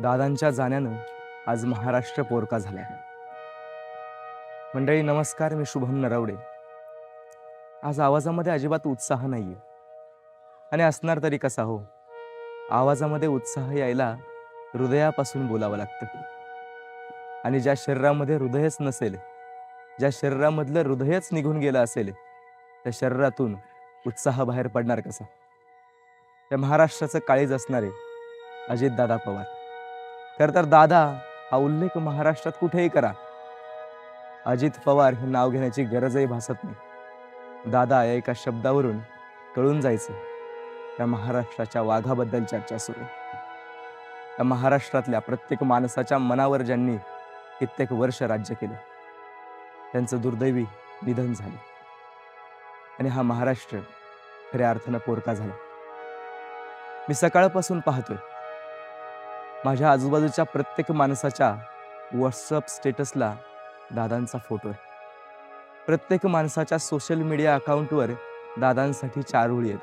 दादांच्या जाण्यानं आज महाराष्ट्र पोरका झाला मंडळी नमस्कार मी शुभम नरवडे. आज आवाजामध्ये अजिबात उत्साह नाहीये. आणि असणार तरी कसा हो? आवाजामध्ये उत्साह यायला हृदयापासून बोलावं लागतं. आणि ज्या शरीरामध्ये हृदयच नसेल ज्या शरीरामधलं हृदयच निघून गेलं असेल त्या शरीरातून उत्साह बाहेर पडणार कसा? त्या महाराष्ट्राचं काळीज असणारे अजितदादा पवार. खरं तर दादा हा उल्लेख महाराष्ट्रात कुठेही करा. अजित पवार हे नाव घेण्याची गरजही भासत नाही. दादा या एका शब्दावरून कळून जायचं त्या महाराष्ट्राच्या वाघाबद्दल चर्चा सुरू. त्या महाराष्ट्रातल्या प्रत्येक माणसाच्या मनावर ज्यांनी कित्येक वर्ष राज्य केलं त्यांचं दुर्दैवी निधन झालं. आणि हा महाराष्ट्र खऱ्या अर्थानं पोरका झाला. मी सकाळपासून पाहतोय माझ्या आजूबाजूच्या प्रत्येक माणसाच्या व्हॉट्सअप स्टेटसला दादांचा फोटो आहे. प्रत्येक माणसाच्या सोशल मीडिया अकाउंटवर दादांसाठी चार ओळी आहेत.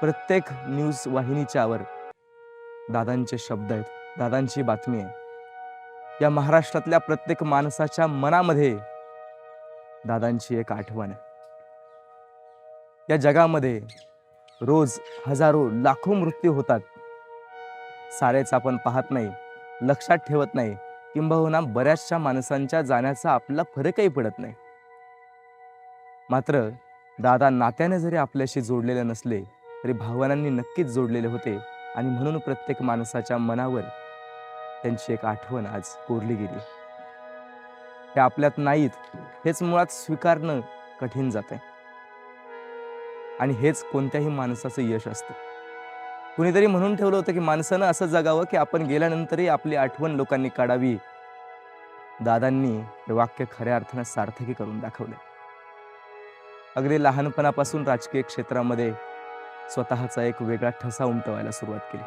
प्रत्येक न्यूज वाहिनीच्यावर दादांचे शब्द आहेत दादांची बातमी आहे. या महाराष्ट्रातल्या प्रत्येक माणसाच्या मनामध्ये दादांची एक आठवण आहे. या जगामध्ये रोज हजारो लाखो मृत्यू होतात. सारेच आपण पाहत नाही लक्षात ठेवत नाही किंबहुना बऱ्याचशा माणसांच्या जाण्याचा आपला फरकही पडत नाही. मात्र दादा नात्याने जरी आपल्याशी जोडलेले नसले तरी भावनांनी नक्कीच जोडलेले होते आणि म्हणून प्रत्येक माणसाच्या मनावर त्यांची एक आठवण आज कोरली गेली. हे आपल्यात नाहीत हेच मुळात स्वीकारणं कठीण जात आहे आणि हेच कोणत्याही माणसाचं यश असतं. कुणीतरी म्हणून ठेवलं होतं की माणसानं असं जगावं की आपण गेल्यानंतरही आपली आठवण लोकांनी काढावी. दादांनी हे वाक्य खऱ्या अर्थानं सार्थकी करून दाखवले. अगदी लहानपणापासून राजकीय क्षेत्रामध्ये स्वतःचा एक वेगळा ठसा उमटवायला सुरुवात केली.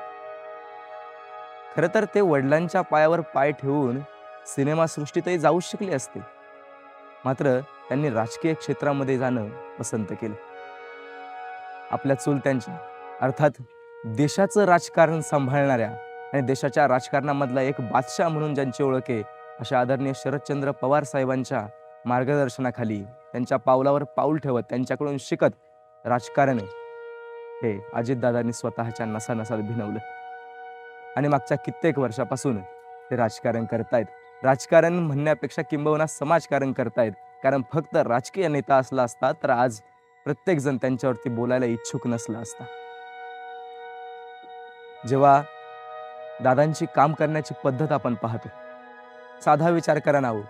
खरं तर ते वडिलांच्या पायावर पाय ठेवून सिनेमासृष्टीतही जाऊ शकले असते मात्र त्यांनी राजकीय क्षेत्रामध्ये जाणं पसंत केलं. आपल्या चुलत्यांच्या अर्थात देशाचं राजकारण सांभाळणाऱ्या आणि देशाच्या राजकारणामधला एक बादशाह म्हणून ज्यांची ओळख आहे अशा आदरणीय शरदचंद्र पवार साहेबांच्या मार्गदर्शनाखाली त्यांच्या पावलावर पाऊल ठेवत त्यांच्याकडून शिकत राजकारण हे अजितदादांनी स्वतःच्या नसानसात भिनवलं. आणि मागच्या कित्येक वर्षापासून ते राजकारण करतायत. राजकारण म्हणण्यापेक्षा किंबहुना समाजकारण करतायत. कारण फक्त राजकीय नेता असला असता तर आज प्रत्येकजण त्यांच्यावरती बोलायला इच्छुक नसला असता. जेव्हा दादांची काम करण्याची पद्धत आपण पाहतो साधा विचार करा ना हो.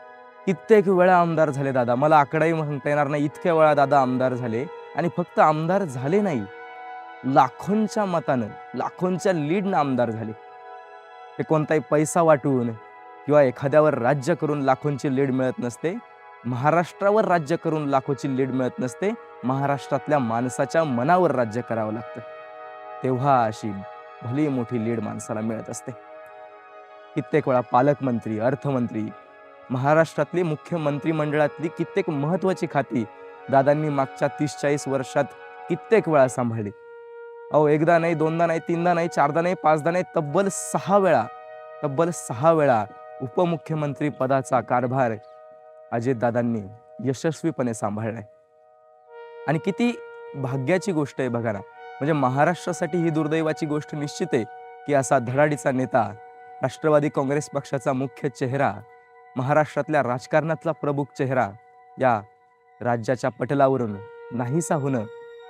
कित्येक वेळा आमदार झाले दादा मला आकडाही म्हणता येणार नाही. इतक्या वेळा दादा आमदार झाले आणि फक्त आमदार झाले नाही. लाखोंच्या मतानं लाखोंच्या लीडनं आमदार झाले. ते कोणताही पैसा वाटून किंवा एखाद्यावर राज्य करून लाखोंची लीड मिळत नसते महाराष्ट्रावर राज्य करून लाखोची लीड मिळत नसते महाराष्ट्रातल्या माणसाच्या मनावर राज्य करावं लागतं. तेव्हा अशी भली मोठी लीड माणसाला मिळत असते. कित्येक वेळा पालकमंत्री अर्थमंत्री महाराष्ट्रातली मुख्य मंत्रिमंडळातली कित्येक महत्वाची खाती दादांनी मागच्या तीस चाळीस वर्षात कित्येक वेळा सांभाळली. अहो एकदा नाही दोनदा नाही तीनदा नाही चारदा नाही पाचदा नाही तब्बल सहा वेळा तब्बल सहा वेळा उपमुख्यमंत्री पदाचा कारभार अजितदादांनी यशस्वीपणे सांभाळलाय. आणि किती भाग्याची गोष्ट आहे बघा ना. म्हणजे महाराष्ट्रासाठी ही दुर्दैवाची गोष्ट निश्चित आहे की असा धडाडीचा नेता राष्ट्रवादी काँग्रेस पक्षाचा मुख्य चेहरा महाराष्ट्रातल्या राजकारणातला प्रमुख चेहरा या राज्याच्या पटलावरून नाहीसा होणं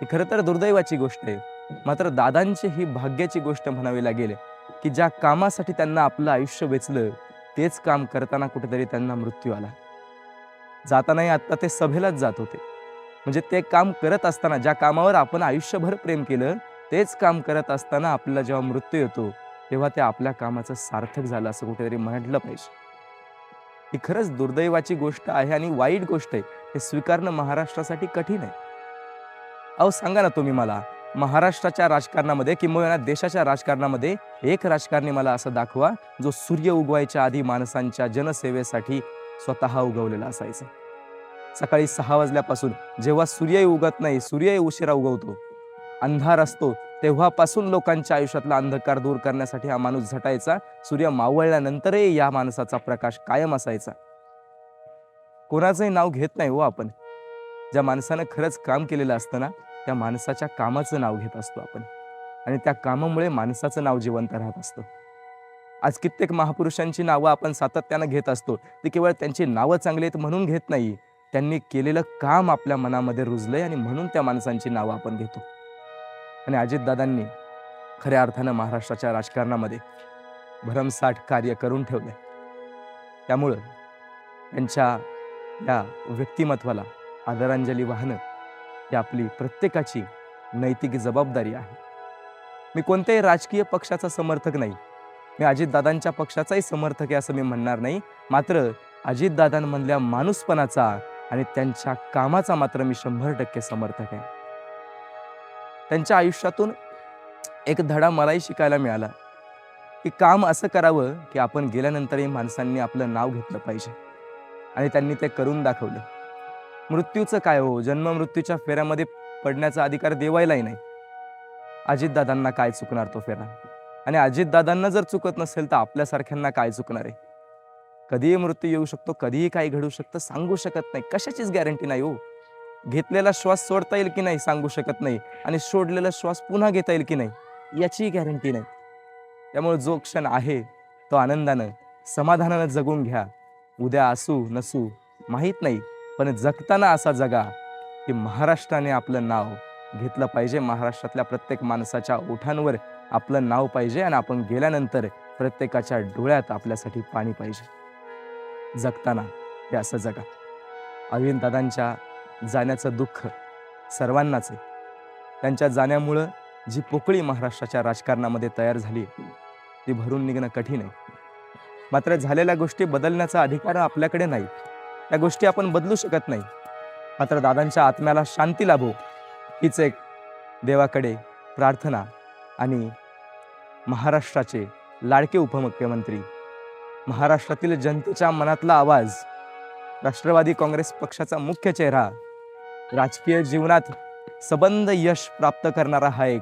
ही खरं तर दुर्दैवाची गोष्ट आहे. मात्र दादांची ही भाग्याची गोष्ट म्हणावी लागेल की ज्या कामासाठी त्यांना आपलं आयुष्य वेचलं तेच काम करताना कुठेतरी त्यांना मृत्यू आला. जातानाही आत्ता ते सभेलाच जात होते. म्हणजे ते काम करत असताना ज्या कामावर आपण आयुष्यभर प्रेम केलं तेच काम करत असताना आपल्याला जेव्हा मृत्यू येतो तेव्हा ते आपल्या कामाचं सार्थक झालं असं कुठेतरी म्हटलं पाहिजे. ही खरंच दुर्दैवाची गोष्ट आहे आणि वाईट गोष्ट आहे. हे स्वीकारणं महाराष्ट्रासाठी कठीण आहे. अहो सांगा ना तुम्ही मला महाराष्ट्राच्या राजकारणामध्ये किंवा देशाच्या राजकारणामध्ये एक राजकारणी मला असं दाखवा जो सूर्य उगवायच्या आधी माणसांच्या जनसेवेसाठी स्वतः उगवलेला असायचा. सकाळी सहा वाजल्यापासून जेव्हा सूर्यही उगत नाही सूर्यही उशिरा उगवतो अंधार असतो तेव्हापासून लोकांच्या आयुष्यातला अंधकार दूर करण्यासाठी हा माणूस झटायचा. सूर्य मावळल्यानंतरही या माणसाचा प्रकाश कायम असायचा. कोणाचंही नाव घेत नाही हो आपण. ज्या माणसानं खरंच काम केलेलं असतं ना त्या माणसाच्या कामाचं नाव घेत असतो आपण. आणि त्या कामामुळे माणसाचं नाव जिवंत राहत असतं. आज कित्येक महापुरुषांची नावं आपण सातत्यानं घेत असतो. ती केवळ त्यांची नावं चांगली आहेत म्हणून घेत नाही. त्यांनी केलेलं काम आपल्या मनामध्ये रुजलंय आणि म्हणून त्या माणसांची नावं आपण घेतो. आणि अजितदादांनी खऱ्या अर्थानं महाराष्ट्राच्या राजकारणामध्ये भरमसाठ कार्य करून ठेवलंय. त्यामुळं त्यांच्या या व्यक्तिमत्वाला आदरांजली वाहणं ही आपली प्रत्येकाची नैतिक जबाबदारी आहे. मी कोणत्याही राजकीय पक्षाचा समर्थक नाही. मी अजितदादांच्या पक्षाचाही समर्थक आहे असं मी म्हणणार नाही. मात्र अजितदादांमधल्या माणूसपणाचा आणि त्यांच्या कामाचा मात्र मी शंभर टक्के समर्थक आहे. त्यांच्या आयुष्यातून एक धडा मलाही शिकायला मिळाला. की काम असं करावं की आपण गेल्यानंतरही माणसांनी आपलं नाव घेतलं पाहिजे. आणि त्यांनी ते करून दाखवलं. मृत्यूचं काय हो? जन्म मृत्यूच्या फेऱ्यामध्ये पडण्याचा अधिकार देवायलाही नाही. अजितदादांना काय चुकणार तो फेरा? आणि अजितदादांना जर चुकत नसेल तर आपल्यासारख्यांना काय चुकणार आहे? कधीही मृत्यू येऊ शकतो कधीही काही घडू शकतं सांगू शकत नाही. कशाचीच गॅरंटी नाही हो. घेतलेला श्वास सोडता येईल की नाही सांगू शकत नाही. आणि सोडलेला श्वास पुन्हा घेता येईल की नाही याचीही गॅरंटी नाही. त्यामुळे जो क्षण आहे तो आनंदानं समाधानानं जगून घ्या. उद्या असू नसू माहीत नाही. पण जगताना असा जगा की महाराष्ट्राने आपलं नाव घेतलं पाहिजे. महाराष्ट्रातल्या प्रत्येक माणसाच्या ओठांवर आपलं नाव पाहिजे आणि आपण गेल्यानंतर प्रत्येकाच्या डोळ्यात आपल्यासाठी पाणी पाहिजे. जगताना हे असं जगा. अरविंद दादांच्या जाण्याचं दुःख सर्वांनाच आहे. त्यांच्या जाण्यामुळं जी पोकळी महाराष्ट्राच्या राजकारणामध्ये तयार झाली ती भरून निघणं कठीण आहे. मात्र झालेल्या गोष्टी बदलण्याचा अधिकार आपल्याकडे नाही. त्या गोष्टी आपण बदलू शकत नाही. मात्र दादांच्या आत्म्याला शांती लाभो हीच एक देवाकडे प्रार्थना आणि महाराष्ट्राचे लाडके उपमुख्यमंत्री महाराष्ट्रातील जनतेच्या मनातला आवाज राष्ट्रवादी काँग्रेस पक्षाचा मुख्य चेहरा राजकीय जीवनात सबंध यश प्राप्त करणारा हा एक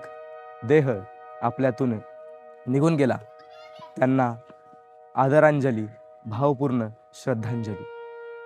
देह आपल्यातून निघून गेला. त्यांना आदरांजली भावपूर्ण श्रद्धांजली.